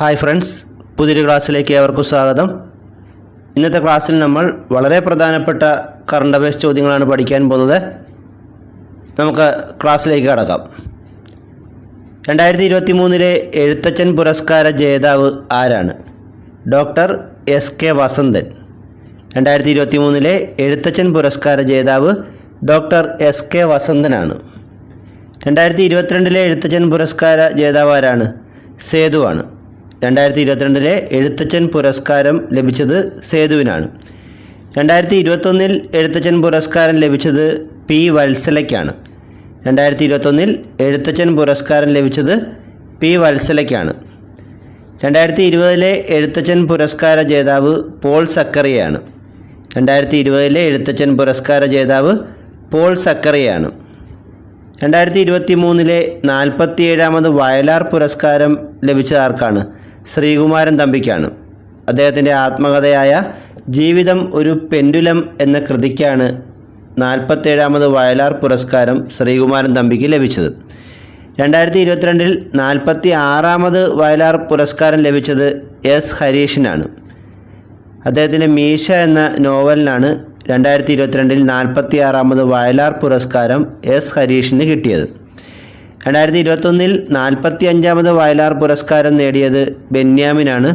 Hi friends പുതിയൊരു ക്ലാസ്സിലേക്ക് ഏവർക്കും സ്വാഗതം. ഇന്നത്തെ ക്ലാസ്സിൽ നമ്മൾ വളരെ പ്രധാനപ്പെട്ട കറണ്ട് അഫയേഴ്സ് ചോദ്യങ്ങളാണ് പഠിക്കാൻ പോകുന്നത്. നമുക്ക് ക്ലാസ്സിലേക്ക് കടക്കാം. രണ്ടായിരത്തി ഇരുപത്തി മൂന്നിലെ എഴുത്തച്ഛൻ പുരസ്കാര ജേതാവ് ആരാണ്? Doctor S K Vasanthan. രണ്ടായിരത്തി ഇരുപത്തി മൂന്നിലെ എഴുത്തച്ഛൻ പുരസ്കാര ജേതാവ് ഡോക്ടർ എസ് കെ വസന്തനാണ്. രണ്ടായിരത്തി ഇരുപത്തിരണ്ടിലെ എഴുത്തച്ഛൻ പുരസ്കാര ജേതാവ് ആരാണ്? സേതുവാണ്. രണ്ടായിരത്തി ഇരുപത്തിരണ്ടിലെ എഴുത്തച്ഛൻ പുരസ്കാരം ലഭിച്ചത് സേതുവിനാണ്. രണ്ടായിരത്തി ഇരുപത്തൊന്നിൽ എഴുത്തച്ഛൻ പുരസ്കാരം ലഭിച്ചത് പി വത്സലയ്ക്കാണ്. രണ്ടായിരത്തി ഇരുപത്തൊന്നിൽ എഴുത്തച്ഛൻ പുരസ്കാരം ലഭിച്ചത് പി വത്സലയ്ക്കാണ്. രണ്ടായിരത്തി ഇരുപതിലെ എഴുത്തച്ഛൻ പുരസ്കാര ജേതാവ് പോൾ സക്കറിയാണ് രണ്ടായിരത്തി ഇരുപതിലെ എഴുത്തച്ഛൻ പുരസ്കാര ജേതാവ് പോൾ സക്കറിയാണ് രണ്ടായിരത്തി ഇരുപത്തി മൂന്നിലെ നാൽപ്പത്തിയേഴാമത് വയലാർ പുരസ്കാരം ലഭിച്ച ആർക്കാണ്? ശ്രീകുമാരൻ തമ്പിക്കാണ്. അദ്ദേഹത്തിന്റെ ആത്മകഥയായ ജീവിതം ഒരു പെൻഡുലം എന്ന കൃതിക്കാണ് നാൽപ്പത്തേഴാമത് വയലാർ പുരസ്കാരം ശ്രീകുമാരൻ തമ്പിക്ക് ലഭിച്ചത്. രണ്ടായിരത്തി ഇരുപത്തിരണ്ടിൽ നാൽപ്പത്തി ആറാമത് വയലാർ പുരസ്കാരം ലഭിച്ചത് എസ് ഹരീഷിനാണ്. അദ്ദേഹത്തിന്റെ മീശ എന്ന നോവലിനാണ് രണ്ടായിരത്തി ഇരുപത്തിരണ്ടിൽ നാൽപ്പത്തി ആറാമത് വയലാർ പുരസ്കാരം എസ് ഹരീഷിന് കിട്ടിയത്. രണ്ടായിരത്തി ഇരുപത്തൊന്നിൽ നാൽപ്പത്തി അഞ്ചാമത് വയലാർ പുരസ്കാരം നേടിയത് ബെന്യാമിനാണ്.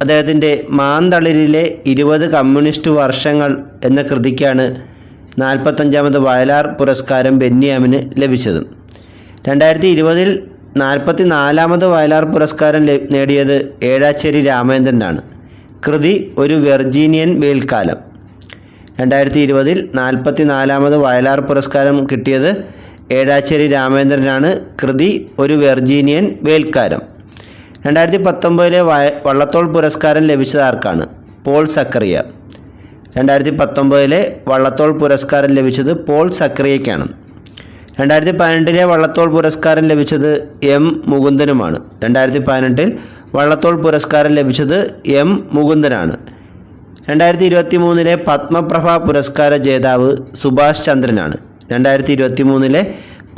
അദ്ദേഹത്തിന്റെ മാന്തളിരിലെ ഇരുപത് കമ്മ്യൂണിസ്റ്റ് വർഷങ്ങൾ എന്ന കൃതിക്കാണ് നാൽപ്പത്തഞ്ചാമത് വയലാർ പുരസ്കാരം ബെന്യാമിന് ലഭിച്ചത്. രണ്ടായിരത്തി ഇരുപതിൽ നാൽപ്പത്തി നാലാമത് വയലാർ പുരസ്കാരം നേടിയത് ഏഴാച്ചേരി രാമേന്ദ്രനാണ് കൃതി ഒരു വെർജീനിയൻ വേൽക്കാലം. രണ്ടായിരത്തി ഇരുപതിൽ നാൽപ്പത്തി നാലാമത് വയലാർ പുരസ്കാരം കിട്ടിയത് ഏഴാച്ചേരി രാമേന്ദ്രനാണ് കൃതി ഒരു വെർജീനിയൻ വേൽക്കാരം രണ്ടായിരത്തി പത്തൊമ്പതിലെ വള്ളത്തോൾ പുരസ്കാരം ലഭിച്ചത് ആർക്കാണ്? പോൾ സക്കറിയ രണ്ടായിരത്തി പത്തൊമ്പതിലെ വള്ളത്തോൾ പുരസ്കാരം ലഭിച്ചത് പോൾ സക്രിയയ്ക്കാണ്. രണ്ടായിരത്തി പതിനെട്ടിലെ വള്ളത്തോൾ പുരസ്കാരം ലഭിച്ചത് എം മുകുന്ദനുമാണ്. രണ്ടായിരത്തി പതിനെട്ടിൽ വള്ളത്തോൾ പുരസ്കാരം ലഭിച്ചത് എം മുകുന്ദനാണ്. രണ്ടായിരത്തി ഇരുപത്തി മൂന്നിലെ പത്മപ്രഭ പുരസ്കാര ജേതാവ് സുഭാഷ് ചന്ദ്രനാണ്. രണ്ടായിരത്തി ഇരുപത്തി മൂന്നിലെ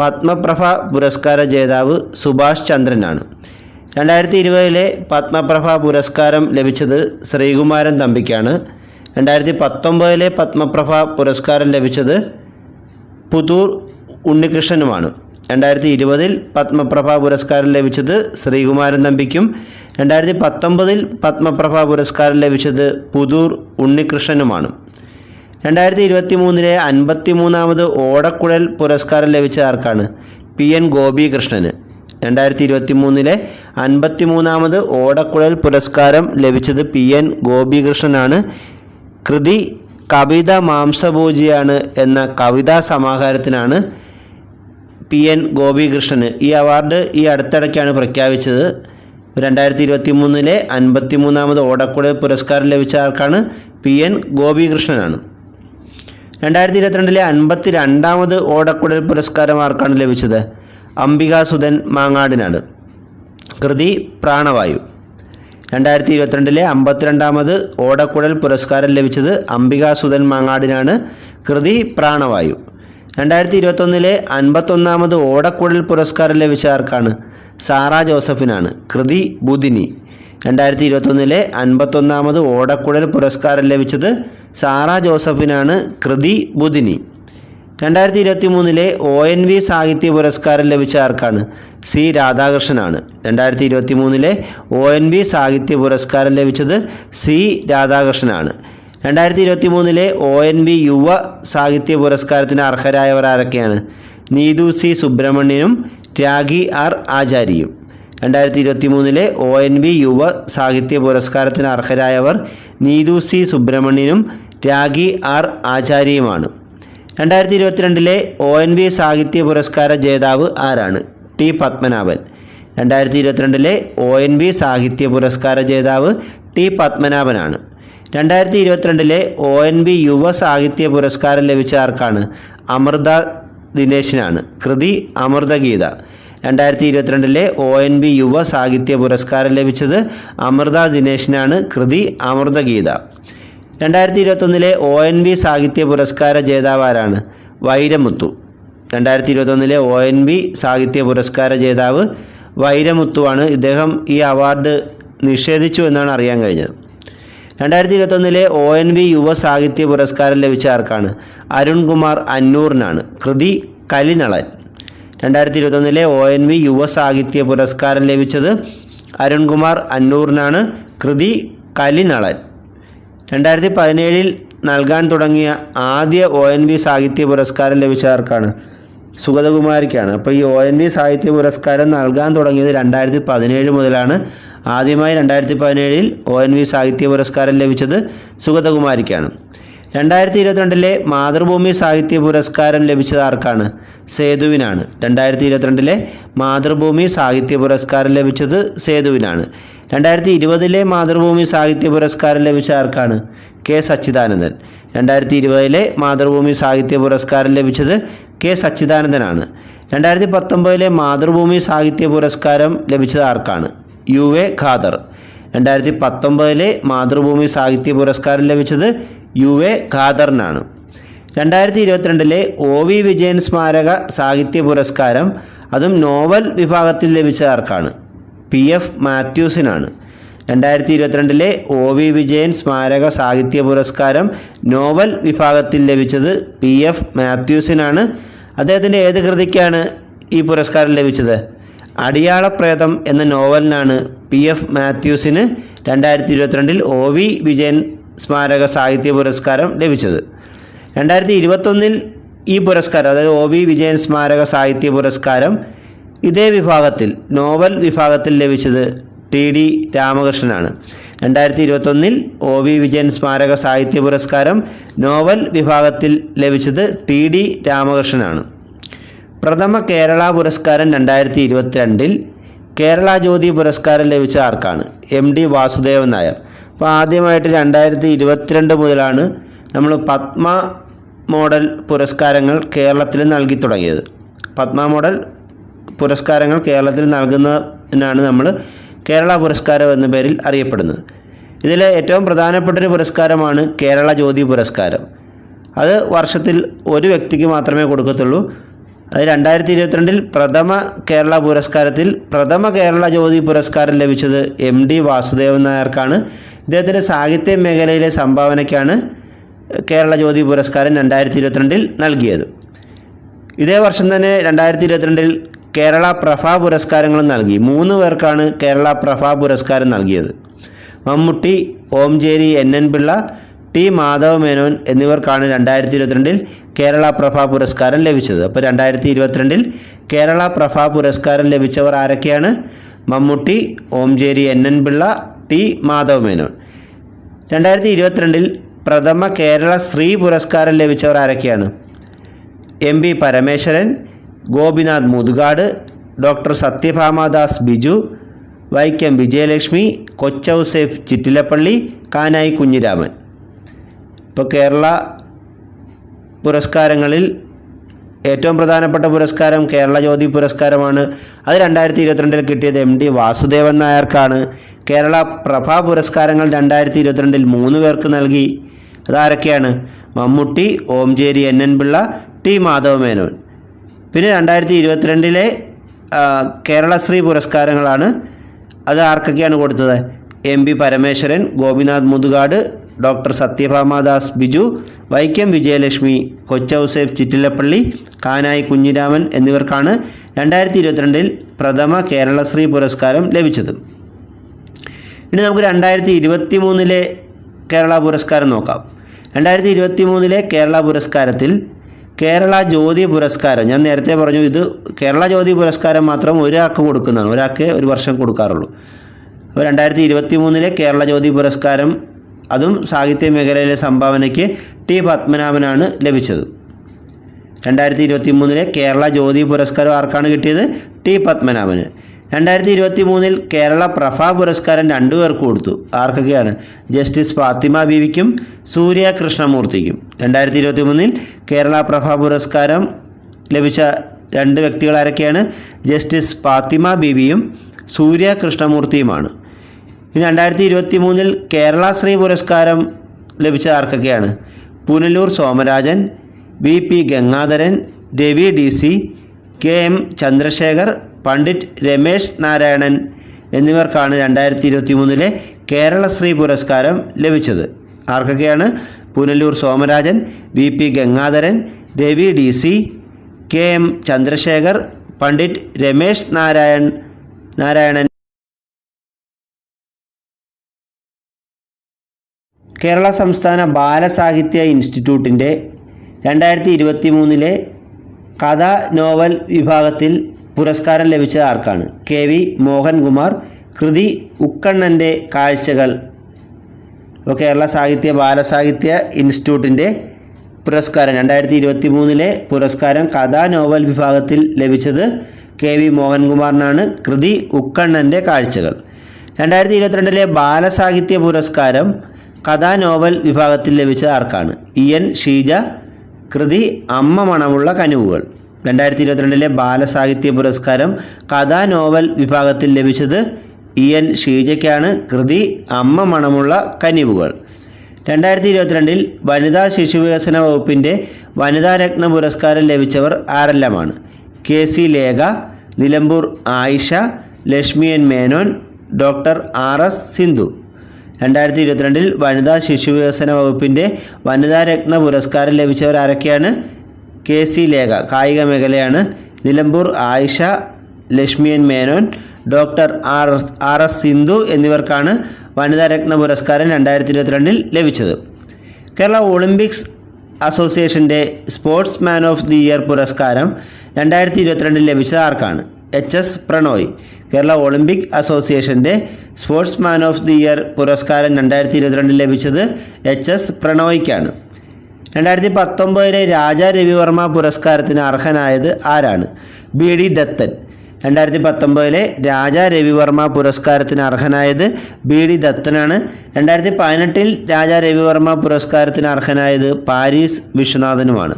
പത്മപ്രഭ പുരസ്കാര ജേതാവ് സുഭാഷ് ചന്ദ്രനാണ്. രണ്ടായിരത്തി ഇരുപതിലെ പത്മപ്രഭ പുരസ്കാരം ലഭിച്ചത് ശ്രീകുമാരൻ തമ്പിക്കാണ്. രണ്ടായിരത്തി പത്തൊമ്പതിലെ പത്മപ്രഭ പുരസ്കാരം ലഭിച്ചത് പുതൂർ ഉണ്ണികൃഷ്ണനുമാണ്. രണ്ടായിരത്തി ഇരുപതിൽ പത്മപ്രഭ പുരസ്കാരം ലഭിച്ചത് ശ്രീകുമാരൻ തമ്പിക്കും. രണ്ടായിരത്തി പത്തൊമ്പതിൽ പത്മപ്രഭ പുരസ്കാരം ലഭിച്ചത് പുതൂർ ഉണ്ണികൃഷ്ണനുമാണ്. രണ്ടായിരത്തി ഇരുപത്തി മൂന്നിലെ അൻപത്തി മൂന്നാമത് ഓടക്കുഴൽ പുരസ്കാരം ലഭിച്ച ആർക്കാണ്? പി. എൻ. ഗോപികൃഷ്ണന്. രണ്ടായിരത്തി ഇരുപത്തി മൂന്നിലെ അൻപത്തി മൂന്നാമത് ഓടക്കുഴൽ പുരസ്കാരം ലഭിച്ചത് പി. എൻ. ഗോപികൃഷ്ണനാണ്. കൃതി കവിത മാംസഭോജിയാണ് എന്ന കവിതാ സമാഹാരത്തിനാണ് പി. എൻ. ഗോപികൃഷ്ണന് ഈ അവാർഡ് ഈ അടുത്തിടയ്ക്കാണ് പ്രഖ്യാപിച്ചത്. രണ്ടായിരത്തി ഇരുപത്തി മൂന്നിലെ അൻപത്തി മൂന്നാമത് ഓടക്കുഴൽ പുരസ്കാരം ലഭിച്ച ആർക്കാണ്? പി. എൻ. ഗോപികൃഷ്ണനാണ്. രണ്ടായിരത്തി ഇരുപത്തിരണ്ടിലെ അൻപത്തി രണ്ടാമത് ഓടക്കുടൽ പുരസ്കാരം ആർക്കാണ് ലഭിച്ചത്? അംബികാസുധൻ മാങ്ങാടിനാണ്. കൃതി പ്രാണവായു. രണ്ടായിരത്തി ഇരുപത്തിരണ്ടിലെ അമ്പത്തിരണ്ടാമത് ഓടക്കുഴൽ പുരസ്കാരം ലഭിച്ചത് അംബികാസുധൻ മാങ്ങാടിനാണ്. കൃതി പ്രാണവായു. രണ്ടായിരത്തി ഇരുപത്തൊന്നിലെ അൻപത്തൊന്നാമത് ഓടക്കുഴൽ പുരസ്കാരം ലഭിച്ച ആർക്കാണ്? സാറ ജോസഫിനാണ്. കൃതി ബുധിനി. രണ്ടായിരത്തി ഇരുപത്തൊന്നിലെ അൻപത്തൊന്നാമത് ഓടക്കുഴൽ പുരസ്കാരം ലഭിച്ചത് സാറ ജോസഫിനാണ് കൃതി ബുധിനി. രണ്ടായിരത്തി ഇരുപത്തി മൂന്നിലെ ഒ എൻ വി സാഹിത്യ പുരസ്കാരം ലഭിച്ച ആർക്കാണ്? സി രാധാകൃഷ്ണനാണ്. രണ്ടായിരത്തി ഇരുപത്തി മൂന്നിലെ ഒ എൻ വി സാഹിത്യ പുരസ്കാരം ലഭിച്ചത് സി രാധാകൃഷ്ണനാണ്. രണ്ടായിരത്തി ഇരുപത്തി മൂന്നിലെ ഒ എൻ വി യുവ സാഹിത്യ പുരസ്കാരത്തിന് അർഹരായവർ ആരൊക്കെയാണ്? നീതു സി സുബ്രഹ്മണ്യനും ത്യാഗി ആർ ആചാര്യയും രണ്ടായിരത്തി ഇരുപത്തി മൂന്നിലെ ഒ എൻ വി യുവ സാഹിത്യ പുരസ്കാരത്തിന് അർഹരായവർ നീതു സി സുബ്രഹ്മണ്യനും രാഗി ആർ ആചാര്യയുമാണ്. രണ്ടായിരത്തി ഇരുപത്തിരണ്ടിലെ ഒ എൻ വി സാഹിത്യ പുരസ്കാര ജേതാവ് ആരാണ്? ടി പത്മനാഭൻ. രണ്ടായിരത്തി ഇരുപത്തിരണ്ടിലെ ഒ എൻ വി സാഹിത്യ പുരസ്കാര ജേതാവ് ടി പത്മനാഭനാണ്. രണ്ടായിരത്തി ഇരുപത്തിരണ്ടിലെ ഒ എൻ വി യുവ സാഹിത്യ പുരസ്കാരം ലഭിച്ച ആർക്കാണ്? അമൃത ദിനേശിനാണ്. കൃതി അമൃതഗീത. രണ്ടായിരത്തി ഇരുപത്തിരണ്ടിലെ ഒ എൻ ബി യുവ സാഹിത്യ പുരസ്കാരം ലഭിച്ചത് അമൃത ദിനേശിനാണ് കൃതി അമൃതഗീത. രണ്ടായിരത്തി ഇരുപത്തൊന്നിലെ ഒ എൻ ബി സാഹിത്യ പുരസ്കാര ജേതാവാരാണ് വൈരമുത്തു. രണ്ടായിരത്തി ഇരുപത്തൊന്നിലെ ഒ എൻ ബി സാഹിത്യ പുരസ്കാര ജേതാവ് വൈരമുത്തുവാണ് ഇദ്ദേഹം ഈ അവാർഡ് നിഷേധിച്ചു എന്നാണ് അറിയാൻ കഴിഞ്ഞത്. രണ്ടായിരത്തി ഇരുപത്തൊന്നിലെ ഒ എൻ വി യുവ സാഹിത്യ പുരസ്കാരം ലഭിച്ച ആർക്കാണ്? അരുൺകുമാർ അന്നൂറിനാണ്. കൃതി കലിനളൻ. രണ്ടായിരത്തി ഇരുപത്തൊന്നിലെ ഒ എൻ വി യുവ സാഹിത്യ പുരസ്കാരം ലഭിച്ചത് അരുൺകുമാർ അന്നൂറിനാണ്. കൃതി കലിനളൻ. രണ്ടായിരത്തി പതിനേഴിൽ നൽകാൻ തുടങ്ങിയ ആദ്യ ഒ എൻ വി സാഹിത്യ പുരസ്കാരം ലഭിച്ചവർക്കാണ് സുഗതകുമാരിക്കാണ്. അപ്പോൾ ഈ ഒ എൻ വി സാഹിത്യ പുരസ്കാരം നൽകാൻ തുടങ്ങിയത് രണ്ടായിരത്തി പതിനേഴ് മുതലാണ്. ആദ്യമായി രണ്ടായിരത്തി പതിനേഴിൽ ഒ എൻ വി സാഹിത്യ പുരസ്കാരം ലഭിച്ചത് സുഗതകുമാരിക്കാണ്. രണ്ടായിരത്തി ഇരുപത്തിരണ്ടിലെ മാതൃഭൂമി സാഹിത്യ പുരസ്കാരം ലഭിച്ചത് ആർക്കാണ്? സേതുവിനാണ്. രണ്ടായിരത്തി ഇരുപത്തിരണ്ടിലെ മാതൃഭൂമി സാഹിത്യ പുരസ്കാരം ലഭിച്ചത് സേതുവിനാണ്. രണ്ടായിരത്തി ഇരുപതിലെ മാതൃഭൂമി സാഹിത്യ പുരസ്കാരം ലഭിച്ച ആർക്കാണ്? കെ സച്ചിദാനന്ദൻ. രണ്ടായിരത്തി ഇരുപതിലെ മാതൃഭൂമി സാഹിത്യ പുരസ്കാരം ലഭിച്ചത് കെ സച്ചിദാനന്ദനാണ്. രണ്ടായിരത്തി പത്തൊമ്പതിലെ മാതൃഭൂമി സാഹിത്യ പുരസ്കാരം ലഭിച്ചത് ആർക്കാണ്? U A Khader. രണ്ടായിരത്തി പത്തൊമ്പതിലെ മാതൃഭൂമി സാഹിത്യ പുരസ്കാരം ലഭിച്ചത് യു എ ഖാദറിനാണ്. രണ്ടായിരത്തി ഇരുപത്തിരണ്ടിലെ ഒ വി വിജയൻ സ്മാരക സാഹിത്യ പുരസ്കാരം അതും നോവൽ വിഭാഗത്തിൽ ലഭിച്ച ആർക്കാണ് പി എഫ് മാത്യൂസിനാണ്. രണ്ടായിരത്തി ഇരുപത്തിരണ്ടിലെ ഒ വി വിജയൻ സ്മാരക സാഹിത്യ പുരസ്കാരം നോവൽ വിഭാഗത്തിൽ ലഭിച്ചത് പി എഫ് മാത്യൂസിനാണ്. അദ്ദേഹത്തിന്റെ ഏത് കൃതിക്കാണ് ഈ പുരസ്കാരം ലഭിച്ചത്? അടിയാളപ്രേതം എന്ന നോവലിനാണ് പി എഫ് മാത്യൂസിന് രണ്ടായിരത്തി ഇരുപത്തിരണ്ടിൽ ഒ വി വിജയൻ സ്മാരക സാഹിത്യ പുരസ്കാരം ലഭിച്ചത്. രണ്ടായിരത്തി ഇരുപത്തൊന്നിൽ ഈ പുരസ്കാരം അതായത് ഒ വി വിജയൻ സ്മാരക സാഹിത്യ പുരസ്കാരം ഇതേ വിഭാഗത്തിൽ നോവൽ വിഭാഗത്തിൽ ലഭിച്ചത് ടി ഡി രാമകൃഷ്ണനാണ്. രണ്ടായിരത്തി ഇരുപത്തൊന്നിൽ ഒ വി വിജയൻ സ്മാരക സാഹിത്യ പുരസ്കാരം നോവൽ വിഭാഗത്തിൽ ലഭിച്ചത് ടി ഡി രാമകൃഷ്ണനാണ്. പ്രഥമ കേരള പുരസ്കാരം രണ്ടായിരത്തി ഇരുപത്തിരണ്ടിൽ കേരള ജ്യോതി പുരസ്കാരം ലഭിച്ച ആർക്കാണ്? M D Vasudevan Nair. അപ്പോൾ ആദ്യമായിട്ട് രണ്ടായിരത്തി ഇരുപത്തിരണ്ട് മുതലാണ് നമ്മൾ പത്മ മോഡൽ പുരസ്കാരങ്ങൾ കേരളത്തിൽ നൽകി തുടങ്ങിയത്. പത്മ മോഡൽ പുരസ്കാരങ്ങൾ കേരളത്തിൽ നൽകുന്നതിനാണ് നമ്മൾ കേരള പുരസ്കാരം എന്ന പേരിൽ അറിയപ്പെടുന്നത്. ഇതിൽ ഏറ്റവും പ്രധാനപ്പെട്ടൊരു പുരസ്കാരമാണ് കേരള ജ്യോതി പുരസ്കാരം. അത് വർഷത്തിൽ ഒരു വ്യക്തിക്ക് മാത്രമേ കൊടുക്കത്തുള്ളൂ. അത് രണ്ടായിരത്തി ഇരുപത്തിരണ്ടിൽ പ്രഥമ കേരള പുരസ്കാരത്തിൽ പ്രഥമ കേരള ജ്യോതി പുരസ്കാരം ലഭിച്ചത് എം ഡി വാസുദേവൻ നായർക്കാണ്. ഇദ്ദേഹത്തിന്റെ സാഹിത്യ മേഖലയിലെ സംഭാവനയ്ക്കാണ് കേരള ജ്യോതി പുരസ്കാരം രണ്ടായിരത്തി ഇരുപത്തിരണ്ടിൽ നൽകിയത്. ഇതേ വർഷം തന്നെ രണ്ടായിരത്തി ഇരുപത്തിരണ്ടിൽ കേരള പ്രഭ പുരസ്കാരങ്ങളും നൽകി. മൂന്ന് പേർക്കാണ് കേരള പ്രഭ പുരസ്കാരം നൽകിയത്. Mammootty Omchery N N Pillai T Madhava Menon എന്നിവർക്കാണ് രണ്ടായിരത്തി ഇരുപത്തിരണ്ടിൽ കേരള പ്രഭ പുരസ്കാരം ലഭിച്ചത്. അപ്പോൾ രണ്ടായിരത്തി ഇരുപത്തിരണ്ടിൽ കേരള പ്രഭ പുരസ്കാരം ലഭിച്ചവർ ആരൊക്കെയാണ്? Mammootty Omchery N N Pillai T Madhava Menon. രണ്ടായിരത്തി ഇരുപത്തിരണ്ടിൽ പ്രഥമ കേരള ശ്രീ പുരസ്കാരം ലഭിച്ചവർ ആരൊക്കെയാണ്? M P Parameswaran Gopinath Muthukad doctor Sathyabhamadas Biju Vaikom Vijayalakshmi Kochouseph Chittilappilly Kanayi Kunhiraman. ഇപ്പോൾ കേരള പുരസ്കാരങ്ങളിൽ ഏറ്റവും പ്രധാനപ്പെട്ട പുരസ്കാരം കേരള ജ്യോതി പുരസ്കാരമാണ്. അത് രണ്ടായിരത്തി ഇരുപത്തിരണ്ടിൽ കിട്ടിയത് എം ഡി വാസുദേവൻ നായർക്കാണ്. കേരള പ്രഭ പുരസ്കാരങ്ങൾ രണ്ടായിരത്തി ഇരുപത്തിരണ്ടിൽ മൂന്ന് പേർക്ക് നൽകി. അതാരൊക്കെയാണ്? Mammootty Omchery N N Pillai T Madhava Menon പിന്നെ രണ്ടായിരത്തി ഇരുപത്തിരണ്ടിലെ കേരളശ്രീ പുരസ്കാരങ്ങളാണ്. അത് ആർക്കൊക്കെയാണ് കൊടുത്തത്? M P Parameswaran Gopinath Muthukad doctor Sathyabhamadas Biju Vaikom Vijayalakshmi Kochouseph Chittilappilly Kanayi Kunhiraman എന്നിവർക്കാണ് രണ്ടായിരത്തി ഇരുപത്തിരണ്ടിൽ പ്രഥമ കേരളശ്രീ പുരസ്കാരം ലഭിച്ചത്. ഇനി നമുക്ക് രണ്ടായിരത്തി ഇരുപത്തി മൂന്നിലെ കേരള പുരസ്കാരം നോക്കാം. രണ്ടായിരത്തി ഇരുപത്തി മൂന്നിലെ കേരള പുരസ്കാരത്തിൽ കേരള ജ്യോതി പുരസ്കാരം ഞാൻ നേരത്തെ പറഞ്ഞു ഇത് കേരള ജ്യോതി പുരസ്കാരം മാത്രം ഒരാൾക്ക് കൊടുക്കുന്നതാണ് ഒരാൾക്ക് ഒരു വർഷം കൊടുക്കാറുള്ളൂ. അപ്പോൾ രണ്ടായിരത്തി ഇരുപത്തി മൂന്നിലെ കേരള ജ്യോതി പുരസ്കാരം അതും സാഹിത്യ മേഖലയിലെ സംഭാവനയ്ക്ക് ടി പത്മനാഭനാണ് ലഭിച്ചത്. രണ്ടായിരത്തി ഇരുപത്തി മൂന്നിലെ കേരള ജ്യോതി പുരസ്കാരം ആർക്കാണ് കിട്ടിയത്? ടി പത്മനാഭന്. രണ്ടായിരത്തി ഇരുപത്തി മൂന്നിൽ കേരള പ്രഭ പുരസ്കാരം രണ്ടു പേർക്ക് കൊടുത്തു. ആർക്കൊക്കെയാണ്? ജസ്റ്റിസ് ഫാത്തിമ ബീവിക്കും സൂര്യ കൃഷ്ണമൂർത്തിക്കും. രണ്ടായിരത്തി ഇരുപത്തി മൂന്നിൽ കേരള പ്രഭ പുരസ്കാരം ലഭിച്ച രണ്ട് വ്യക്തികൾ ആരൊക്കെയാണ് ജസ്റ്റിസ് ഫാത്തിമ ബീവിയും സൂര്യ കൃഷ്ണമൂർത്തിയുമാണ്. രണ്ടായിരത്തി ഇരുപത്തി മൂന്നിൽ കേരള ശ്രീ പുരസ്കാരം ലഭിച്ച ആർക്കൊക്കെയാണ്? Punalur Somarajan V P Gangadharan Ravi D C K M Chandrasekhar Pandit Ramesh Narayanan എന്നിവർക്കാണ് രണ്ടായിരത്തി ഇരുപത്തി മൂന്നിലെ കേരളശ്രീ പുരസ്കാരം ലഭിച്ചത്. ആർക്കൊക്കെയാണ്? Punalur Somarajan V P Gangadharan Ravi D C K M Chandrasekhar Pandit Ramesh Narayan Narayanan Kerala സംസ്ഥാന ബാലസാഹിത്യ ഇൻസ്റ്റിറ്റ്യൂട്ടിന്റെ രണ്ടായിരത്തി ഇരുപത്തി മൂന്നിലെ കഥ നോവൽ വിഭാഗത്തിൽ പുരസ്കാരം ലഭിച്ച ആർക്കാണ്? കെ വി മോഹൻകുമാർ കൃതി ഉക്കണ്ണന്റെ കാഴ്ചകൾ. അപ്പോൾ കേരള സാഹിത്യ ബാലസാഹിത്യ ഇൻസ്റ്റിറ്റ്യൂട്ടിന്റെ പുരസ്കാരം രണ്ടായിരത്തി ഇരുപത്തി മൂന്നിലെ പുരസ്കാരം കഥാ നോവൽ വിഭാഗത്തിൽ ലഭിച്ചത് കെ വി മോഹൻകുമാറിനാണ് കൃതി ഉക്കണ്ണന്റെ കാഴ്ചകൾ. രണ്ടായിരത്തി ഇരുപത്തിരണ്ടിലെ ബാലസാഹിത്യ പുരസ്കാരം കഥാ നോവൽ വിഭാഗത്തിൽ ലഭിച്ചത് ആർക്കാണ്? ഇ എൻ ഷീജ കൃതി അമ്മ മണമുള്ള കനുവുകൾ. രണ്ടായിരത്തി ഇരുപത്തിരണ്ടിലെ ബാലസാഹിത്യ പുരസ്കാരം കഥാ നോവൽ വിഭാഗത്തിൽ ലഭിച്ചത് ഇ എൻ ഷീജയ്ക്കാണ്. കൃതി അമ്മ മണമുള്ള കനിവുകൾ. രണ്ടായിരത്തി ഇരുപത്തിരണ്ടിൽ വനിതാ ശിശുവികസന വകുപ്പിന്റെ വനിതാ രത്ന പുരസ്കാരം ലഭിച്ചവർ ആരെല്ലാമാണ്? K C Lekha Nilambur Ayisha Lakshmi N Menon doctor R S Sindhu. രണ്ടായിരത്തി ഇരുപത്തിരണ്ടിൽ വനിതാ ശിശു വികസന വകുപ്പിന്റെ വനിതാ രത്ന പുരസ്കാരം ലഭിച്ചവർ ആരൊക്കെയാണ്? കെ സി ലേഖ കായിക മേഖലയാണ്. Nilambur Ayisha ലക്ഷ്മിയൻ Menon doctor R R S Sindhu എന്നിവർക്കാണ് വനിതാ രത്ന പുരസ്കാരം രണ്ടായിരത്തി ഇരുപത്തിരണ്ടിൽ ലഭിച്ചത്. കേരള ഒളിമ്പിക്സ് അസോസിയേഷന്റെ sports man of the year പുരസ്കാരം രണ്ടായിരത്തി ഇരുപത്തിരണ്ടിൽ ലഭിച്ചത് ആർക്കാണ്? H S Prannoy Kerala Olympic അസോസിയേഷന്റെ sports man of the year പുരസ്കാരം രണ്ടായിരത്തി ഇരുപത്തിരണ്ടിൽ ലഭിച്ചത് എച്ച് എസ് പ്രണോയ്ക്കാണ്. രണ്ടായിരത്തി പത്തൊമ്പതിലെ രാജാ രവിവർമ്മ പുരസ്കാരത്തിന് അർഹനായത് ആരാണ്? B D Dathan. രണ്ടായിരത്തി പത്തൊമ്പതിലെ രാജാ രവിവർമ്മ പുരസ്കാരത്തിന് അർഹനായത് ബി ഡി ദത്തനാണ്. രണ്ടായിരത്തി പതിനെട്ടിൽ രാജാ രവിവർമ്മ പുരസ്കാരത്തിന് അർഹനായത് പാരീസ് വിശ്വനാഥനുമാണ്.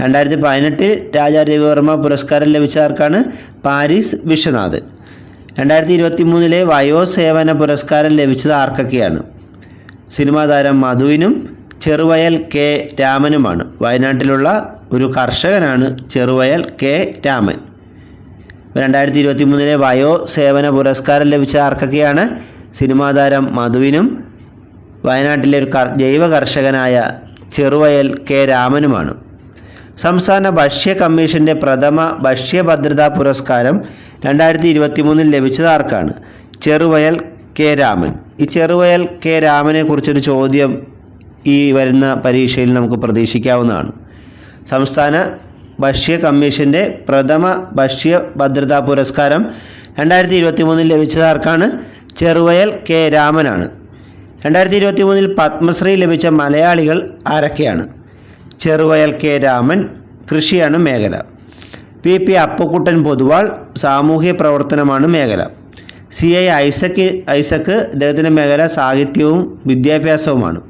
രണ്ടായിരത്തി പതിനെട്ടിൽ രാജാ രവിവർമ്മ പുരസ്കാരം ലഭിച്ച ആർക്കാണ് പാരീസ് വിശ്വനാഥൻ രണ്ടായിരത്തി ഇരുപത്തി മൂന്നിലെ വയോസേവന പുരസ്കാരം ലഭിച്ചത് ആർക്കൊക്കെയാണ്? സിനിമാ താരം മധുവിനും ചെറുവയൽ കെ രാമനുമാണ്. വയനാട്ടിലുള്ള ഒരു കർഷകനാണ് ചെറുവയൽ കെ രാമൻ. രണ്ടായിരത്തി ഇരുപത്തി മൂന്നിലെ വയോ സേവന പുരസ്കാരം ലഭിച്ച ആർക്കൊക്കെയാണ്? സിനിമാ താരം മധുവിനും വയനാട്ടിലെ ഒരു ജൈവ കർഷകനായ ചെറുവയൽ കെ രാമനുമാണ്. സംസ്ഥാന ഭക്ഷ്യ കമ്മീഷന്റെ പ്രഥമ ഭക്ഷ്യഭദ്രതാ പുരസ്കാരം രണ്ടായിരത്തി ഇരുപത്തി മൂന്നിൽ ലഭിച്ചത് ആർക്കാണ്? ചെറുവയൽ കെ രാമൻ. ഈ ചെറുവയൽ കെ രാമനെ കുറിച്ചൊരു ചോദ്യം ഈ വരുന്ന പരീക്ഷയിൽ നമുക്ക് പ്രതീക്ഷിക്കാവുന്നതാണ്. സംസ്ഥാന ഭക്ഷ്യ കമ്മീഷന്റെ പ്രഥമ ഭക്ഷ്യ ഭദ്രതാ പുരസ്കാരം രണ്ടായിരത്തി ഇരുപത്തി മൂന്നിൽ ലഭിച്ചത് ആർക്കാണ്? ചെറുവയൽ കെ രാമനാണ്. രണ്ടായിരത്തി ഇരുപത്തി മൂന്നിൽ പത്മശ്രീ ലഭിച്ച മലയാളികൾ ആരൊക്കെയാണ്? ചെറുവയൽ കെ രാമൻ കൃഷിയാണ് മേഖല. പി. പി. അപ്പക്കുട്ടൻ പൊതുവാൾ സാമൂഹ്യ പ്രവർത്തനമാണ് മേഖല. സി. ഐ. ഐസക്ക് ഐസക്ക് ഇദ്ദേഹത്തിന്റെ മേഖല സാഹിത്യവും വിദ്യാഭ്യാസവുമാണ്.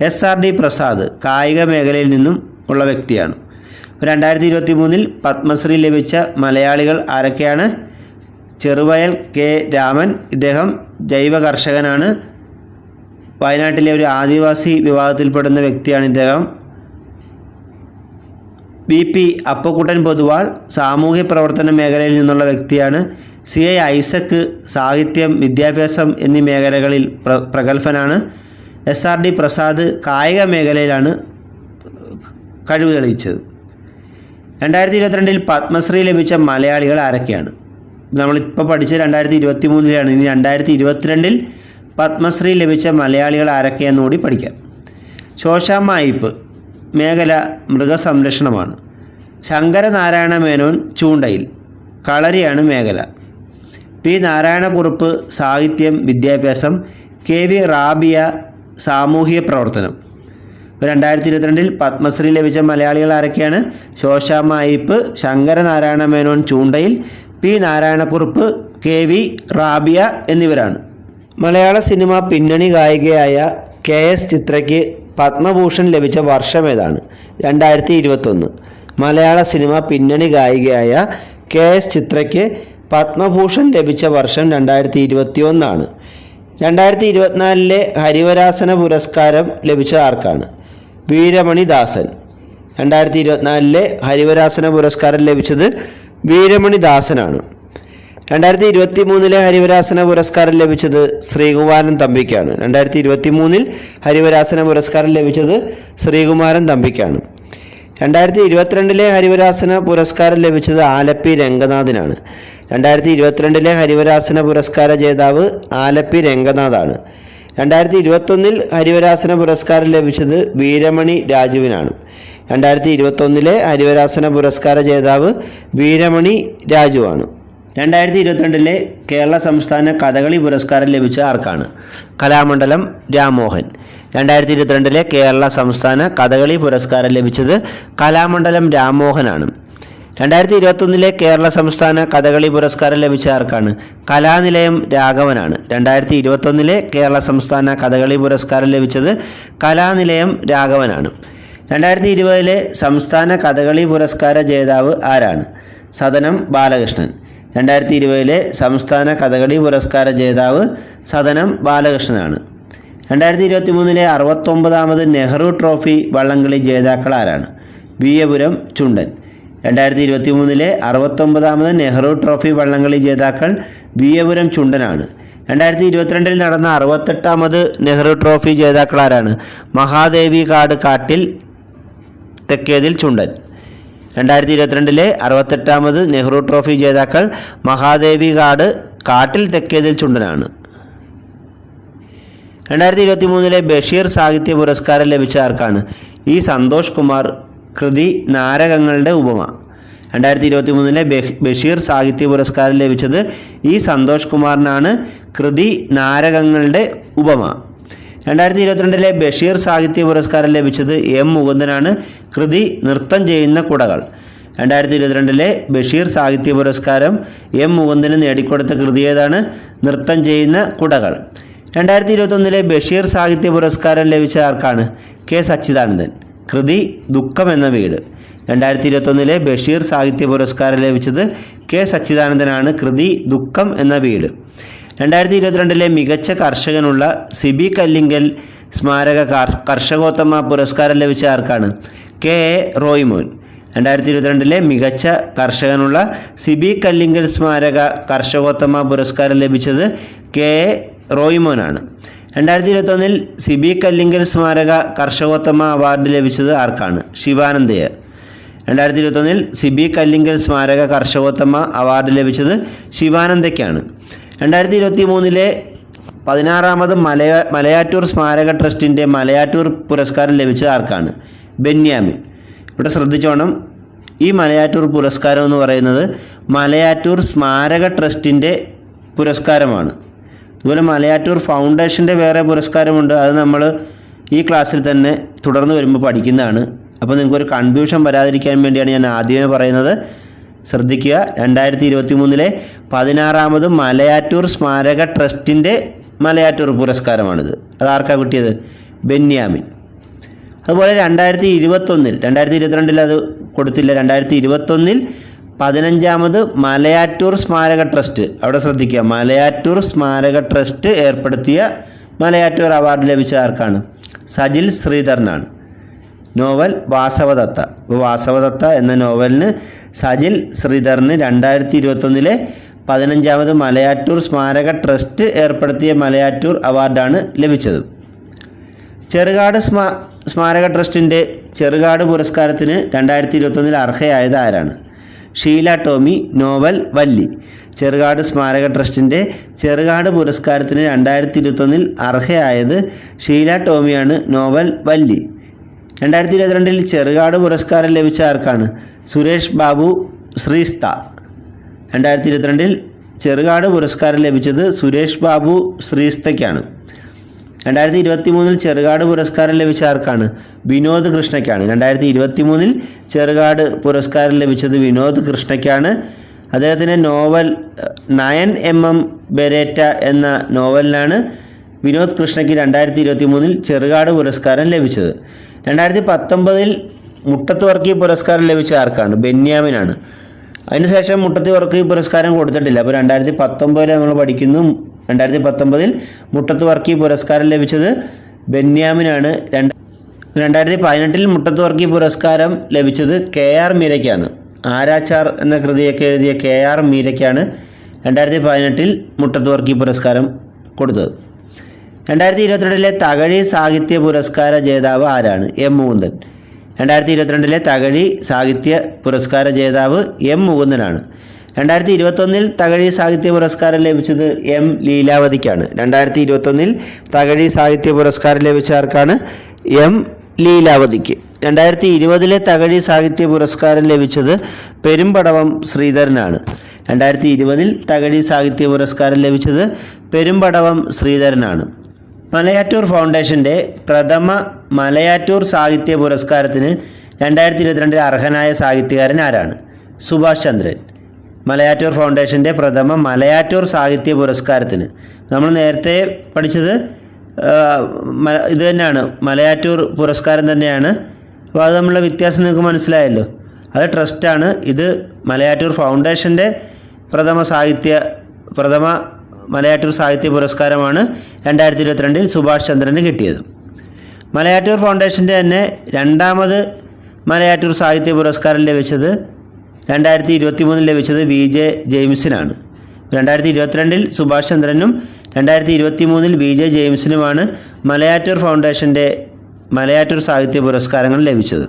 എസ്. ആർ. ഡി. പ്രസാദ് കായിക മേഖലയിൽ നിന്നും ഉള്ള വ്യക്തിയാണ്. രണ്ടായിരത്തി ഇരുപത്തി മൂന്നിൽ പത്മശ്രീ ലഭിച്ച മലയാളികൾ ആരൊക്കെയാണ്? ചെറുവയൽ കെ. രാമൻ ഇദ്ദേഹം ജൈവ കർഷകനാണ് വയനാട്ടിലെ ഒരു ആദിവാസി വിഭാഗത്തിൽപ്പെടുന്ന വ്യക്തിയാണ് ഇദ്ദേഹം. ബി പി അപ്പക്കുട്ടൻ പൊതുവാൾ സാമൂഹ്യ പ്രവർത്തന മേഖലയിൽ നിന്നുള്ള വ്യക്തിയാണ്. സി ഐ ഐസക്ക് സാഹിത്യം വിദ്യാഭ്യാസം എന്നീ മേഖലകളിൽ പ്ര പ്രഗത്ഭനാണ്. എസ് ആർ ഡി പ്രസാദ് കായിക മേഖലയിലാണ് കഴിവ് തെളിയിച്ചത്. രണ്ടായിരത്തി ഇരുപത്തിരണ്ടിൽ പത്മശ്രീ ലഭിച്ച മലയാളികൾ ആരൊക്കെയാണ്? നമ്മളിപ്പോൾ പഠിച്ച രണ്ടായിരത്തി ഇരുപത്തി മൂന്നിലാണ് ഇനി രണ്ടായിരത്തി ഇരുപത്തിരണ്ടിൽ പത്മശ്രീ ലഭിച്ച മലയാളികൾ ആരൊക്കെയെന്ന് കൂടി പഠിക്കാം. ശോശാമ്മ അയ്യപ്പ് മേഖല മൃഗസംരക്ഷണമാണ്. ശങ്കരനാരായണ മേനോൻ ചൂണ്ടയിൽ. കളരിയാണ് മേഖല. പി. നാരായണക്കുറുപ്പ് സാഹിത്യം വിദ്യാഭ്യാസം കെ. വി. റാബിയ സാമൂഹിക പ്രവർത്തനം. രണ്ടായിരത്തി ഇരുപത്തിരണ്ടിൽ പത്മശ്രീ ലഭിച്ച മലയാളികൾ ആരൊക്കെയാണ്? ശോശാമ്മ അയ്യപ്പ് ശങ്കരനാരായണ മേനോൻ ചൂണ്ടയിൽ P. Narayanakkurup K. V. Rabia Malayala. മലയാള സിനിമ പിന്നണി ഗായികയായ കെ. എസ്. ചിത്രയ്ക്ക് പത്മഭൂഷൺ ലഭിച്ച വർഷം ഏതാണ്? രണ്ടായിരത്തി ഇരുപത്തൊന്ന് മലയാള സിനിമ പിന്നണി ഗായികയായ കെ എസ് ചിത്രയ്ക്ക് പത്മഭൂഷൺ ലഭിച്ച വർഷം രണ്ടായിരത്തി ഇരുപത്തി ഒന്നാണ് രണ്ടായിരത്തി ഇരുപത്തിനാലിലെ ഹരിവരാസന പുരസ്കാരം ലഭിച്ച ആർക്കാണ്? വീരമണി ദാസൻ. രണ്ടായിരത്തി ഇരുപത്തിനാലിലെ ഹരിവരാസന പുരസ്കാരം ലഭിച്ചത് വീരമണി ദാസനാണ്. രണ്ടായിരത്തി ഇരുപത്തി മൂന്നിലെ ഹരിവരാസന പുരസ്കാരം ലഭിച്ചത് ശ്രീകുമാരൻ തമ്പിക്കാണ്. രണ്ടായിരത്തി ഇരുപത്തി മൂന്നിൽ ഹരിവരാസന പുരസ്കാരം ലഭിച്ചത് ശ്രീകുമാരൻ തമ്പിക്കാണ്. രണ്ടായിരത്തി ഇരുപത്തിരണ്ടിലെ ഹരിവരാസന പുരസ്കാരം ലഭിച്ചത് ആലപ്പി രംഗനാഥിനാണ്. രണ്ടായിരത്തി ഇരുപത്തിരണ്ടിലെ ഹരിവരാസന പുരസ്കാര ജേതാവ് ആലപ്പി രംഗനാഥാണ്. രണ്ടായിരത്തി ഇരുപത്തൊന്നിൽ ഹരിവരാസന പുരസ്കാരം ലഭിച്ചത് വീരമണി രാജുവിനാണ്. രണ്ടായിരത്തി ഇരുപത്തൊന്നിലെ ഹരിവരാസന പുരസ്കാര ജേതാവ് വീരമണി രാജുവാണ്. രണ്ടായിരത്തി ഇരുപത്തിരണ്ടിലെ കേരള സംസ്ഥാന കഥകളി പുരസ്കാരം ലഭിച്ച ആർക്കാണ്? കലാമണ്ഡലം രാമോഹൻ. രണ്ടായിരത്തി ഇരുപത്തിരണ്ടിലെ കേരള സംസ്ഥാന കഥകളി പുരസ്കാരം ലഭിച്ചത് കലാമണ്ഡലം രാമോഹനാണ്. രണ്ടായിരത്തി ഇരുപത്തൊന്നിലെ കേരള സംസ്ഥാന കഥകളി പുരസ്കാരം ലഭിച്ച ആർക്കാണ്? കലാനിലയം രാഘവനാണ്. രണ്ടായിരത്തി ഇരുപത്തൊന്നിലെ കേരള സംസ്ഥാന കഥകളി പുരസ്കാരം ലഭിച്ചത് കലാനിലയം രാഘവനാണ്. രണ്ടായിരത്തി ഇരുപതിലെ സംസ്ഥാന കഥകളി പുരസ്കാര ജേതാവ് ആരാണ്? സദനം ബാലകൃഷ്ണൻ. രണ്ടായിരത്തി ഇരുപതിലെ സംസ്ഥാന കഥകളി പുരസ്കാര ജേതാവ് സദനം ബാലകൃഷ്ണനാണ്. രണ്ടായിരത്തി ഇരുപത്തി മൂന്നിലെ അറുപത്തൊമ്പതാമത് നെഹ്റു ട്രോഫി വള്ളംകളി ജേതാക്കൾ ആരാണ്? വിയപുരം ചുണ്ടൻ. രണ്ടായിരത്തി ഇരുപത്തി മൂന്നിലെ അറുപത്തൊമ്പതാമത് നെഹ്റു ട്രോഫി വള്ളംകളി ജേതാക്കൾ വിയപുരം ചുണ്ടനാണ്. രണ്ടായിരത്തി ഇരുപത്തിരണ്ടിൽ നടന്ന അറുപത്തെട്ടാമത് നെഹ്റു ട്രോഫി ജേതാക്കളാരാണ് മഹാദേവി കാട് കാട്ടിൽ തെക്കേതിൽ ചുണ്ടൻ. രണ്ടായിരത്തി ഇരുപത്തിരണ്ടിലെ അറുപത്തെട്ടാമത് നെഹ്റു ട്രോഫി ജേതാക്കൾ മഹാദേവി കാട് കാട്ടിൽ തെക്കേതിൽ ചുണ്ടനാണ്. രണ്ടായിരത്തി ഇരുപത്തി മൂന്നിലെ ബഷീർ സാഹിത്യ പുരസ്കാരം ലഭിച്ച ആർക്കാണ്? ഈ സന്തോഷ് കുമാർ കൃതി നാരകങ്ങളുടെ ഉപമ. രണ്ടായിരത്തി ഇരുപത്തി മൂന്നിലെ ബഷീർ സാഹിത്യ പുരസ്കാരം ലഭിച്ചത് ഈ സന്തോഷ് കുമാറിനാണ് കൃതി നാരകങ്ങളുടെ ഉപമ. രണ്ടായിരത്തി ഇരുപത്തിരണ്ടിലെ ബഷീർ സാഹിത്യ പുരസ്കാരം ലഭിച്ചത് എം മുകുന്ദനാണ്. കൃതി നൃത്തം ചെയ്യുന്ന കുടകൾ. രണ്ടായിരത്തി ഇരുപത്തിരണ്ടിലെ ബഷീർ സാഹിത്യ പുരസ്കാരം എം മുകുന്ദന് നേടിക്കൊടുത്ത കൃതി ഏതാണ്? നൃത്തം ചെയ്യുന്ന കുടകൾ. രണ്ടായിരത്തി ഇരുപത്തൊന്നിലെ ബഷീർ സാഹിത്യ പുരസ്കാരം ലഭിച്ച ആർക്കാണ്? കെ സച്ചിദാനന്ദൻ. കൃതി ദുഃഖം എന്ന വീട്. രണ്ടായിരത്തി ഇരുപത്തൊന്നിലെ ബഷീർ സാഹിത്യ പുരസ്കാരം ലഭിച്ചത് കെ സച്ചിദാനന്ദനാണ്. കൃതി ദുഃഖം എന്ന വീട്. രണ്ടായിരത്തി ഇരുപത്തിരണ്ടിലെ മികച്ച കർഷകനുള്ള സിബി കല്ലിങ്കൽ സ്മാരക കാർ- കർഷകോത്തമ പുരസ്കാരം ലഭിച്ച ആർക്കാണ്? കെ. എ. റോയ്മോൻ. രണ്ടായിരത്തി ഇരുപത്തിരണ്ടിലെ മികച്ച കർഷകനുള്ള സിബി കല്ലിങ്കൽ സ്മാരക കർഷകോത്തമ പുരസ്കാരം ലഭിച്ചത് കെ. എ. റോയ്മോനാണ്. രണ്ടായിരത്തി ഇരുപത്തൊന്നിൽ സിബി കല്ലിങ്കൽ സ്മാരക കർഷകോത്തമ അവാർഡ് ലഭിച്ചത് ആർക്കാണ്? ശിവാനന്ദയ്യ രണ്ടായിരത്തി ഇരുപത്തൊന്നിൽ സിബി കല്ലിങ്കൽ സ്മാരക കർഷകോത്തമ അവാർഡ് ലഭിച്ചത് ശിവാനന്ദയ്ക്കാണ്. രണ്ടായിരത്തി ഇരുപത്തി മൂന്നിലെ പതിനാറാമത് മലയ മലയാറ്റൂർ സ്മാരക ട്രസ്റ്റിന്റെ മലയാറ്റൂർ പുരസ്കാരം ലഭിച്ചത് ആർക്കാണ്? ബെന്യാമിൻ. ഇവിടെ ശ്രദ്ധിച്ചോണം. ഈ മലയാറ്റൂർ പുരസ്കാരം എന്ന് പറയുന്നത് മലയാറ്റൂർ സ്മാരക ട്രസ്റ്റിന്റെ പുരസ്കാരമാണ്. അതുപോലെ മലയാറ്റൂർ ഫൗണ്ടേഷന്റെ വേറെ പുരസ്കാരമുണ്ട്. അത് നമ്മൾ ഈ ക്ലാസ്സിൽ തന്നെ തുടർന്ന് വരുമ്പോൾ പഠിക്കുന്നതാണ്. അപ്പോൾ നിങ്ങൾക്കൊരു കൺഫ്യൂഷൻ വരാതിരിക്കാൻ വേണ്ടിയാണ് ഞാൻ ആദ്യമേ പറയുന്നത്. ശ്രദ്ധിക്കുക. രണ്ടായിരത്തി ഇരുപത്തി മൂന്നിലെ പതിനാറാമത് മലയാറ്റൂർ സ്മാരക ട്രസ്റ്റിന്റെ മലയാറ്റൂർ പുരസ്കാരമാണിത്. അത് ആർക്കാണ് കിട്ടിയത്? ബെന്യാമിൻ. അതുപോലെ രണ്ടായിരത്തി ഇരുപത്തൊന്നിൽ രണ്ടായിരത്തി ഇരുപത്തിരണ്ടിൽ അത് കൊടുത്തില്ല രണ്ടായിരത്തി ഇരുപത്തൊന്നിൽ പതിനഞ്ചാമത് മലയാറ്റൂർ സ്മാരക ട്രസ്റ്റ്. അവിടെ ശ്രദ്ധിക്കുക മലയാറ്റൂർ സ്മാരക ട്രസ്റ്റ് ഏർപ്പെടുത്തിയ മലയാറ്റൂർ അവാർഡ് ലഭിച്ച ആർക്കാണ്? സജിൽ ശ്രീധരനാണ്. നോവൽ വാസവദത്ത. വാസവദത്ത എന്ന നോവലിന് സജിൽ ശ്രീധറിന് രണ്ടായിരത്തി ഇരുപത്തൊന്നിലെ പതിനഞ്ചാമത് മലയാറ്റൂർ സ്മാരക ട്രസ്റ്റ് ഏർപ്പെടുത്തിയ മലയാറ്റൂർ അവാർഡാണ് ലഭിച്ചത്. ചെറുകാട് സ്മാ സ്മാരക ട്രസ്റ്റിന്റെ ചെറുകാട് പുരസ്കാരത്തിന് രണ്ടായിരത്തി ഇരുപത്തൊന്നിൽ അർഹയായത് ആരാണ്? ഷീല ടോമി നോവൽ വല്ലി. ചെറുകാട് സ്മാരക ട്രസ്റ്റിന്റെ ചെറുകാട് പുരസ്കാരത്തിന് രണ്ടായിരത്തി ഇരുപത്തൊന്നിൽ അർഹയായത് ഷീല ടോമിയാണ് നോവൽ വല്ലി. രണ്ടായിരത്തി ഇരുപത്തിരണ്ടിൽ ചെറുകാട് പുരസ്കാരം ലഭിച്ച ആർക്കാണ്? സുരേഷ് ബാബു ശ്രീസ്ത. രണ്ടായിരത്തി ഇരുപത്തിരണ്ടിൽ ചെറുകാട് പുരസ്കാരം ലഭിച്ചത് സുരേഷ് ബാബു ശ്രീസ്തയ്ക്കാണ്. രണ്ടായിരത്തി ഇരുപത്തി മൂന്നിൽ ചെറുകാട് പുരസ്കാരം ലഭിച്ച ആർക്കാണ്? വിനോദ് കൃഷ്ണയ്ക്കാണ്. രണ്ടായിരത്തി ഇരുപത്തി മൂന്നിൽ ചെറുകാട് പുരസ്കാരം ലഭിച്ചത് വിനോദ് കൃഷ്ണയ്ക്കാണ്. അദ്ദേഹത്തിന്റെ novel nine M M Beretta എന്ന നോവലിനാണ് വിനോദ് കൃഷ്ണയ്ക്ക് രണ്ടായിരത്തി ഇരുപത്തി മൂന്നിൽ ചെറുകാട് പുരസ്കാരം ലഭിച്ചത്. രണ്ടായിരത്തി പത്തൊമ്പതിൽ മുട്ടത്ത് വർക്കി പുരസ്കാരം ലഭിച്ച ആർക്കാണ്? ബെന്യാമിനാണ്. അതിനുശേഷം മുട്ടത്ത് വർക്കി പുരസ്കാരം കൊടുത്തിട്ടില്ല. അപ്പോൾ രണ്ടായിരത്തി പത്തൊമ്പതിൽ നമ്മൾ പഠിക്കുന്നു. രണ്ടായിരത്തി പത്തൊമ്പതിൽ മുട്ടത്ത് വർക്കി പുരസ്കാരം ലഭിച്ചത് ബെന്യാമിനാണ്. രണ്ട് രണ്ടായിരത്തി പതിനെട്ടിൽ മുട്ടത്ത് വർക്കി പുരസ്കാരം ലഭിച്ചത് കെ ആർ മീരയ്ക്കാണ്. ആരാച്ചാർ എന്ന കൃതിയൊക്കെ എഴുതിയ കെ ആർ മീരയ്ക്കാണ് രണ്ടായിരത്തി പതിനെട്ടിൽ മുട്ടത്ത് വർക്കി പുരസ്കാരം കൊടുത്തത്. രണ്ടായിരത്തി ഇരുപത്തിരണ്ടിലെ തകഴി സാഹിത്യ പുരസ്കാര ജേതാവ് ആരാണ്? എം മുകുന്ദൻ. രണ്ടായിരത്തി ഇരുപത്തിരണ്ടിലെ തകഴി സാഹിത്യ പുരസ്കാര ജേതാവ് എം മുകുന്ദനാണ്. രണ്ടായിരത്തി ഇരുപത്തൊന്നിൽ തകഴി സാഹിത്യ പുരസ്കാരം ലഭിച്ചത് എം ലീലാവതിക്കാണ്. രണ്ടായിരത്തി ഇരുപത്തൊന്നിൽ തകഴി സാഹിത്യ പുരസ്കാരം ലഭിച്ച ആർക്കാണ്? എം ലീലാവതിക്ക്. രണ്ടായിരത്തി ഇരുപതിലെ തകഴി സാഹിത്യ പുരസ്കാരം ലഭിച്ചത് പെരുമ്പടവം ശ്രീധരനാണ്. രണ്ടായിരത്തി ഇരുപതിൽ തകഴി സാഹിത്യ പുരസ്കാരം ലഭിച്ചത് പെരുമ്പടവം ശ്രീധരനാണ്. മലയാറ്റൂർ ഫൗണ്ടേഷന്റെ പ്രഥമ മലയാറ്റൂർ സാഹിത്യ പുരസ്കാരത്തിന് രണ്ടായിരത്തി ഇരുപത്തിരണ്ടിൽ അർഹനായ സാഹിത്യകാരൻ ആരാണ്? സുഭാഷ് ചന്ദ്രൻ. മലയാറ്റൂർ ഫൗണ്ടേഷന്റെ പ്രഥമ മലയാറ്റൂർ സാഹിത്യ പുരസ്കാരത്തിന് നമ്മൾ നേരത്തെ പഠിച്ചത് ഇത് തന്നെയാണ്. മലയാറ്റൂർ പുരസ്കാരം തന്നെയാണ്. അപ്പോൾ അത് തമ്മിലുള്ള വ്യത്യാസം നിങ്ങൾക്ക് മനസ്സിലായല്ലോ. അത് ട്രസ്റ്റാണ്. ഇത് മലയാറ്റൂർ ഫൗണ്ടേഷന്റെ പ്രഥമ സാഹിത്യ പ്രഥമ മലയാറ്റൂർ സാഹിത്യ പുരസ്കാരമാണ് രണ്ടായിരത്തി ഇരുപത്തിരണ്ടിൽ സുഭാഷ് ചന്ദ്രന് കിട്ടിയത്. മലയാറ്റൂർ ഫൗണ്ടേഷന്റെ തന്നെ രണ്ടാമത് മലയാറ്റൂർ സാഹിത്യ പുരസ്കാരം ലഭിച്ചത് രണ്ടായിരത്തി ഇരുപത്തി മൂന്നിൽ ലഭിച്ചത് വി. ജെ. ജെയിംസിനാണ്. രണ്ടായിരത്തി ഇരുപത്തിരണ്ടിൽ സുഭാഷ് ചന്ദ്രനും രണ്ടായിരത്തി ഇരുപത്തി മൂന്നിൽ വി. ജെ. ജെയിംസിനുമാണ് മലയാറ്റൂർ ഫൗണ്ടേഷന്റെ മലയാറ്റൂർ സാഹിത്യ പുരസ്കാരങ്ങൾ ലഭിച്ചത്.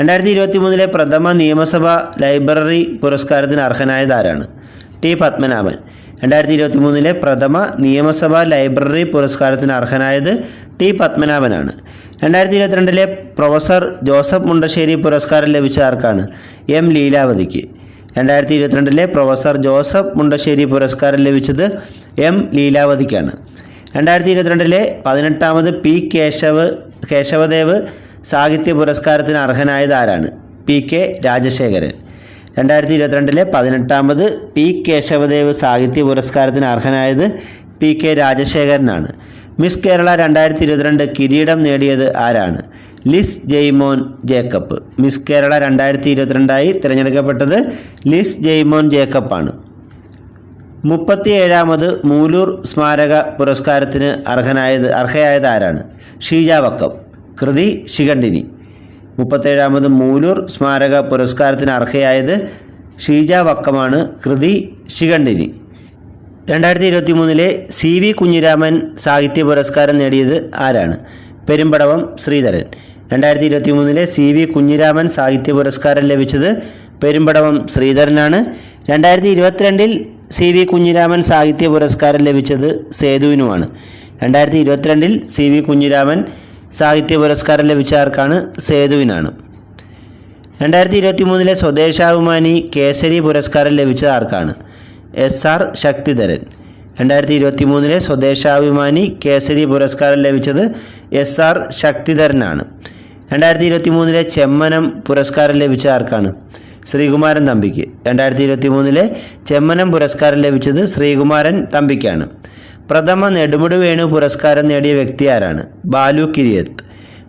രണ്ടായിരത്തി ഇരുപത്തി മൂന്നിലെ പ്രഥമ നിയമസഭാ ലൈബ്രറി പുരസ്കാരത്തിന് അർഹനായതാരാണ് ടി. പത്മനാഭൻ. രണ്ടായിരത്തി ഇരുപത്തി മൂന്നിലെ പ്രഥമ നിയമസഭാ ലൈബ്രറി പുരസ്കാരത്തിന് അർഹനായത് ടി പത്മനാഭനാണ്. രണ്ടായിരത്തി ഇരുപത്തിരണ്ടിലെ പ്രൊഫസർ ജോസഫ് മുണ്ടശ്ശേരി പുരസ്കാരം ലഭിച്ച ആർക്കാണ്? എം ലീലാവതിക്ക്. രണ്ടായിരത്തി ഇരുപത്തിരണ്ടിലെ പ്രൊഫസർ ജോസഫ് മുണ്ടശ്ശേരി പുരസ്കാരം ലഭിച്ചത് എം ലീലാവതിക്കാണ്. രണ്ടായിരത്തി ഇരുപത്തിരണ്ടിലെ പതിനെട്ടാമത് പി കേശവ് കേശവദേവ് സാഹിത്യ പുരസ്കാരത്തിന് അർഹനായത് ആരാണ്? P K Rajasekharan. രണ്ടായിരത്തി ഇരുപത്തിരണ്ടിലെ പതിനെട്ടാമത് പി കേശവദേവ് സാഹിത്യ പുരസ്കാരത്തിന് അർഹനായത് പി കെ രാജശേഖരനാണ്. മിസ് കേരള രണ്ടായിരത്തി ഇരുപത്തിരണ്ട് കിരീടം നേടിയത് ആരാണ്? ലിസ് ജെയ്മോൻ ജേക്കബ്. മിസ് കേരള രണ്ടായിരത്തി ഇരുപത്തിരണ്ടായി തിരഞ്ഞെടുക്കപ്പെട്ടത് ലിസ് ജെയ്മോൻ ജേക്കബാണ്. മുപ്പത്തിയേഴാമത് മൂലൂർ സ്മാരക പുരസ്കാരത്തിന് അർഹനായത് അർഹയായത് ആരാണ്? ഷീജ വക്കം കൃതി ശിഖണ്ഡിനി. മുപ്പത്തേഴാമത് മൂലൂർ സ്മാരക പുരസ്കാരത്തിന് അർഹയായത് ഷീജ വക്കമാണ് കൃതി ശിഖണ്ഡിനി രണ്ടായിരത്തി ഇരുപത്തി മൂന്നിലെ സി വി കുഞ്ഞിരാമൻ സാഹിത്യ പുരസ്കാരം നേടിയത് ആരാണ്? പെരുമ്പടവം ശ്രീധരൻ. രണ്ടായിരത്തി ഇരുപത്തി മൂന്നിലെ സി വി കുഞ്ഞിരാമൻ സാഹിത്യ പുരസ്കാരം ലഭിച്ചത് പെരുമ്പടവം ശ്രീധരനാണ്. രണ്ടായിരത്തി ഇരുപത്തിരണ്ടിൽ സി വി കുഞ്ഞിരാമൻ സാഹിത്യ പുരസ്കാരം ലഭിച്ചത് സേതുവിനുമാണ്. രണ്ടായിരത്തി ഇരുപത്തിരണ്ടിൽ സി വി കുഞ്ഞിരാമൻ സാഹിത്യ പുരസ്കാരം ലഭിച്ച ആർക്കാണ്? സേതുവിനാണ്. രണ്ടായിരത്തി ഇരുപത്തി മൂന്നിലെ സ്വദേശാഭിമാനി കേസരി പുരസ്കാരം ലഭിച്ചത് ആർക്കാണ്? S R Sakthidharan. രണ്ടായിരത്തി ഇരുപത്തി മൂന്നിലെ സ്വദേശാഭിമാനി കേസരി പുരസ്കാരം ലഭിച്ചത് എസ് ആർ ശക്തിധരനാണ്. രണ്ടായിരത്തി ഇരുപത്തി മൂന്നിലെ ചെമ്മനം പുരസ്കാരം ലഭിച്ച ആർക്കാണ്? ശ്രീകുമാരൻ തമ്പിക്ക്. രണ്ടായിരത്തി ഇരുപത്തി മൂന്നിലെ ചെമ്മനം പുരസ്കാരം ലഭിച്ചത് ശ്രീകുമാരൻ തമ്പിക്കാണ്. പ്രഥമ നെടുമുടി വേണു പുരസ്കാരം നേടിയ വ്യക്തി ആരാണ്? ബാലു കിരിയത്ത്.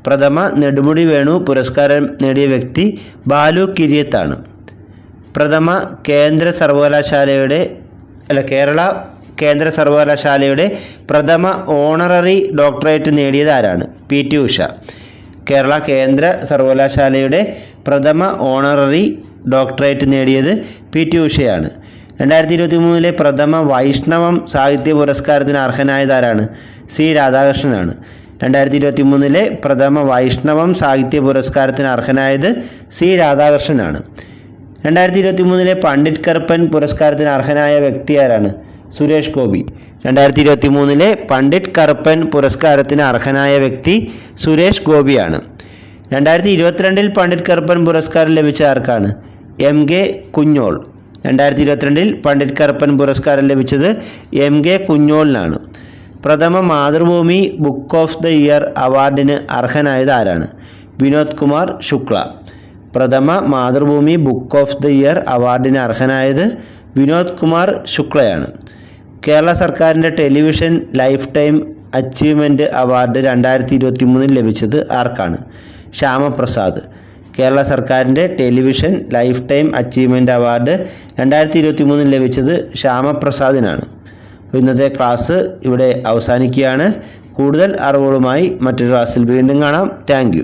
പ്രഥമ നെടുമുടി വേണു പുരസ്കാരം നേടിയ വ്യക്തി ബാലു കിരിയത്താണ്. പ്രഥമ കേന്ദ്ര സർവകലാശാലയുടെ അല്ല കേരള കേന്ദ്ര സർവകലാശാലയുടെ പ്രഥമ ഓണററി ഡോക്ടറേറ്റ് നേടിയത് ആരാണ്? P T Usha. കേരള കേന്ദ്ര സർവകലാശാലയുടെ പ്രഥമ ഓണററി ഡോക്ടറേറ്റ് നേടിയത് പി ടി ഉഷയാണ്. രണ്ടായിരത്തി ഇരുപത്തി മൂന്നിലെ പ്രഥമ വൈഷ്ണവം സാഹിത്യ പുരസ്കാരത്തിന് അർഹനായതാരാണ് സി രാധാകൃഷ്ണനാണ്. രണ്ടായിരത്തി ഇരുപത്തി മൂന്നിലെ പ്രഥമ വൈഷ്ണവം സാഹിത്യ പുരസ്കാരത്തിന് അർഹനായത് സി രാധാകൃഷ്ണനാണ്. രണ്ടായിരത്തി ഇരുപത്തി മൂന്നിലെ പണ്ഡിറ്റ് കർപ്പൻ പുരസ്കാരത്തിന് അർഹനായ വ്യക്തി ആരാണ്? സുരേഷ് ഗോപി. രണ്ടായിരത്തി ഇരുപത്തി മൂന്നിലെ പണ്ഡിറ്റ് കറുപ്പൻ പുരസ്കാരത്തിന് അർഹനായ വ്യക്തി സുരേഷ് ഗോപിയാണ്. രണ്ടായിരത്തി ഇരുപത്തിരണ്ടിൽ പണ്ഡിറ്റ് കറുപ്പൻ പുരസ്കാരം ലഭിച്ച ആർക്കാണ്? M K Kunjol. രണ്ടായിരത്തി ഇരുപത്തിരണ്ടിൽ പണ്ഡിറ്റ് കറുപ്പൻ പുരസ്കാരം ലഭിച്ചത് എം കെ കുഞ്ഞോളിനാണ്. പ്രഥമ Mathrubhumi book of the year അവാർഡിന് അർഹനായത് ആരാണ്? വിനോദ് കുമാർ ശുക്ല. പ്രഥമ Mathrubhumi book of the year അവാർഡിന് അർഹനായത് വിനോദ് കുമാർ ശുക്ലയാണ്. കേരള സർക്കാരിന്റെ television lifetime achievement award രണ്ടായിരത്തി ഇരുപത്തി മൂന്നിൽ ലഭിച്ചത് ആർക്കാണ്? ശ്യാമപ്രസാദ്. കേരള സർക്കാരിന്റെ television lifetime achievement award രണ്ടായിരത്തി ഇരുപത്തി മൂന്നിൽ ലഭിച്ചത് ശ്യാമപ്രസാദിനാണ്. ഇന്നത്തെ ക്ലാസ് ഇവിടെ അവസാനിക്കുകയാണ്. കൂടുതൽ അറിവുകളുമായി മറ്റൊരു ക്ലാസ്സിൽ വീണ്ടും കാണാം. താങ്ക്